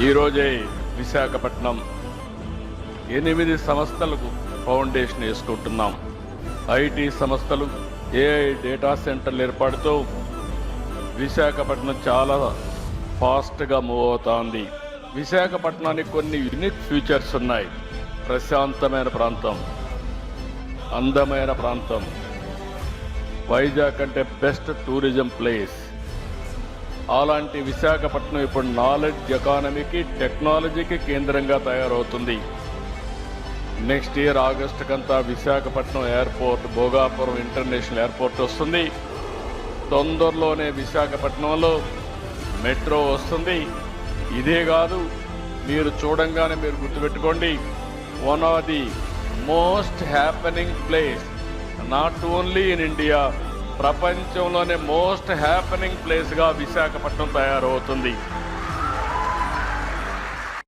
ఈరోజే విశాఖపట్నం ఎనిమిది సంస్థలకు ఫౌండేషన్ వేసుకుంటున్నాం. ఐటీ సంస్థలు ఏఐ డేటా సెంటర్లు ఏర్పాటుతో విశాఖపట్నం చాలా ఫాస్ట్గా మూవ్ అవుతోంది. విశాఖపట్నానికి కొన్ని యూనిక్ ఫీచర్స్ ఉన్నాయి. ప్రశాంతమైన ప్రాంతం అందమైన ప్రాంతం. వైజాగ్ అంటే బెస్ట్ టూరిజం ప్లేస్. అలాంటి విశాఖపట్నం ఇప్పుడు నాలెడ్జ్ ఎకానమీకి టెక్నాలజీకి కేంద్రంగా తయారవుతుంది. నెక్స్ట్ ఇయర్ ఆగస్టు కంతా Visakhapatnam airport Bhogapuram international airport వస్తుంది. తొందరలోనే విశాఖపట్నంలో మెట్రో వస్తుంది. ఇదే కాదు మీరు చూడంగానే మీరు గుర్తుపెట్టుకోండి one of the most happening place not only in India ప్రపంచంలోనే మోస్ట్ హ్యాపెనింగ్ ప్లేస్గా విశాఖపట్నం తయారవుతుంది.